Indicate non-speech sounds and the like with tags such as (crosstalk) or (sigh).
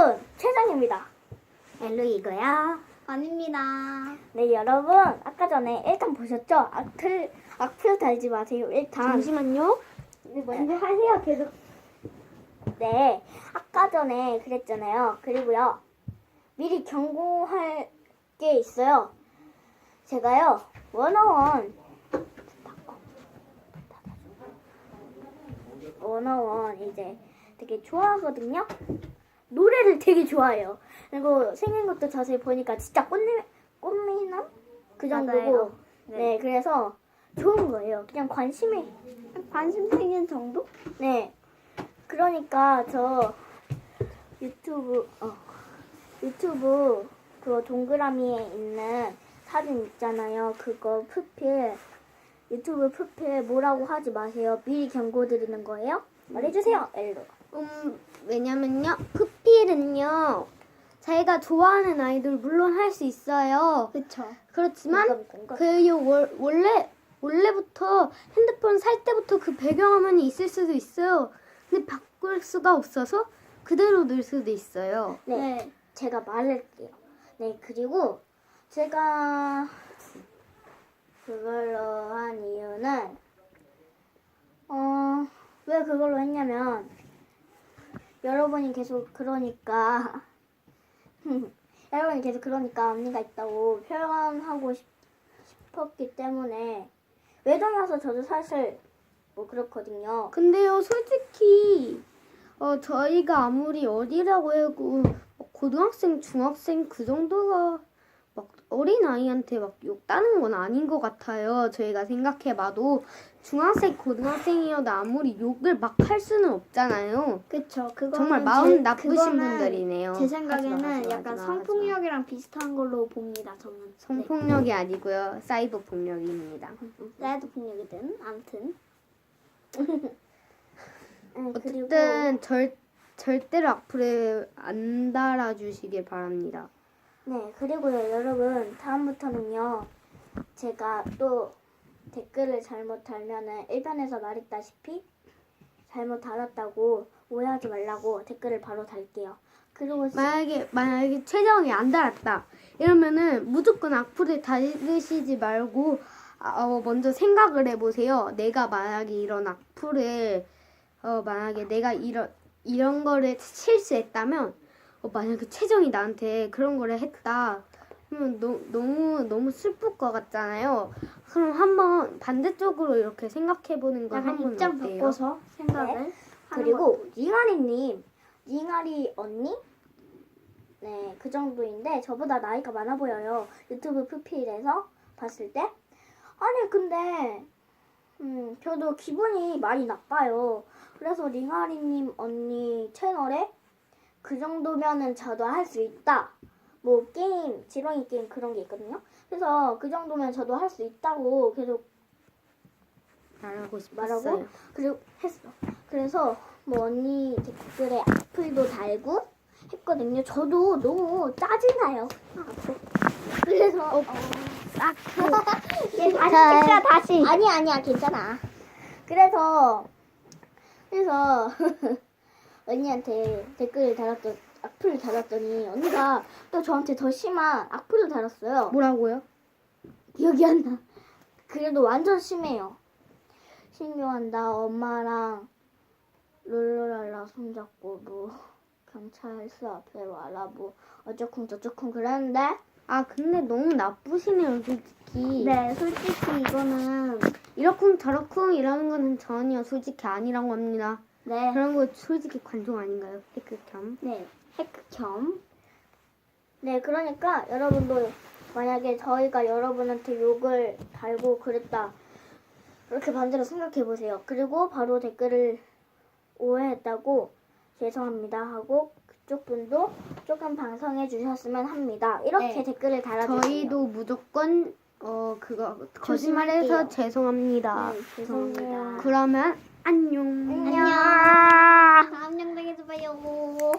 여러분, 최정입니다. 엘루이고요. 아닙니다. 네, 여러분, 아까 전에 일단 보셨죠? 악플, 악플 달지 마세요. 일단. 잠시만요. 네, 먼저 하세요, 계속. 네, 아까 전에 그랬잖아요. 그리고요, 미리 경고할 게 있어요. 제가요, 원어원, 원어원 이제 되게 좋아하거든요. 노래를 되게 좋아해요. 그리고 생긴 것도 자세히 보니까 진짜 꽃미, 꽃미남? 그 정도고. 맞아요. 네. 네. 그래서 좋은 거예요. 그냥 관심이 관심 생긴 정도? 네. 그러니까 저 유튜브 어 유튜브 그 동그라미에 있는 사진 있잖아요. 그거 프필 유튜브 프필 뭐라고 하지 마세요. 미리 경고 드리는 거예요. 말해주세요. 엘로. 음, 왜냐면요. 푸필은요. 자기가 좋아하는 아이돌 물론 할 수 있어요. 그쵸. 그렇지만 그 그요 월- 원래 원래부터 핸드폰 살 때부터 그 배경화면이 있을 수도 있어요. 근데 바꿀 수가 없어서 그대로 넣을 수도 있어요. 네. 제가 말할게요. 네 그리고 제가 그걸로 한 이유는 어 왜 그걸로 했냐면 여러분이 계속 그러니까 (laughs) 여러분이 계속 그러니까 언니가 있다고 표현하고 싶, 싶었기 때문에 외동이어서 저도 사실 뭐 그렇거든요. 근데요, 솔직히 어, 저희가 아무리 어리라고 해도 막 고등학생, 중학생 그 정도가 막 어린 아이한테 막 욕 따는 건 아닌 것 같아요. 저희가 생각해봐도 중학생, 고등학생이어도 아무리 욕을 막 할 수는 없잖아요. 그쵸. 그거는 정말 마음 제- 나쁘신 분들이네요. 제 생각에는 하지 마, 하지 마, 약간 하지 마, 성폭력이랑 비슷한 걸로 봅니다. 저는. 네. 성폭력이 아니고요, 사이버 폭력입니다. 사이드 폭력이든 아무튼. (laughs) 네, 그리고 어쨌든 절 절대로 악플에 안 달아주시길 바랍니다. 네, 그리고요, 여러분, 다음부터는요, 제가 또 댓글을 잘못 달면은 1편에서 말했다시피 잘못 달았다고 오해하지 말라고 댓글을 바로 달게요. 그리고 시- 만약에 만약에 최정이 안 달았다 이러면은 무조건 악플을 달으시지 말고 아, 어, 먼저 생각을 해보세요. 내가 만약에 이런 악플을 어, 만약에 내가 이런 이런 거를 실수했다면 어, 만약에 최정이 나한테 그런 거를 했다. 그러면 너, 너무 너무 슬플 것 같잖아요. 그럼 한번 반대쪽으로 이렇게 생각해 보는 건 약간 한번 입장 어때요? 바꿔서 생각을. 하는 그리고 링아리님, 링아리 언니? 네, 그 정도인데 저보다 나이가 많아 보여요. 유튜브 프로필에서 봤을 때. 아니, 근데 음, 저도 기분이 많이 나빠요. 그래서 링아리님 언니 채널에 그 정도면은 저도 할 수 있다. 뭐 게임, 지렁이 게임 그런 게 있거든요. 그래서 그 정도면 저도 할 수 있다고 계속 말하고 싶었어요. 말하고 그리고 했어. 그래서 뭐 언니 댓글에 악플도 달고 했거든요. 저도 너무 짜증나요. 그래서 어, (laughs) 아, 예, 다시 찍자 다시. 아니 아니야 괜찮아. 그래서 그래서 (laughs) 언니한테 댓글을 달았던 악플을 달았더니 언니가 또 저한테 더 심한 악플을 달았어요. 뭐라고요? 기억이 안 나. 그래도 완전 심해요. 신고한다. 엄마랑 룰루랄라 손잡고 뭐 경찰서 앞에 와라 뭐 어쩌쿵 저쩌쿵 그랬는데 아 근데 너무 나쁘시네요 솔직히 네, 솔직히 이거는 이러쿵 저러쿵 이러는 거는 전혀 솔직히 아니라고 합니다 네, 그런 거 솔직히 관종 아닌가요? 테크캠 네, 핵겸. 네 그러니까 여러분도 만약에 저희가 여러분한테 욕을 달고 그랬다 그렇게 반대로 생각해 보세요. 그리고 바로 댓글을 오해했다고 죄송합니다 하고 그쪽 분도 조금 방송해 주셨으면 합니다. 이렇게 네. 댓글을 달아주세요. 저희도 무조건 어 그거 거짓말해서. 죄송합니다 네, 죄송합니다. 그러면 안녕 안녕. 다음 영상에서 봐요.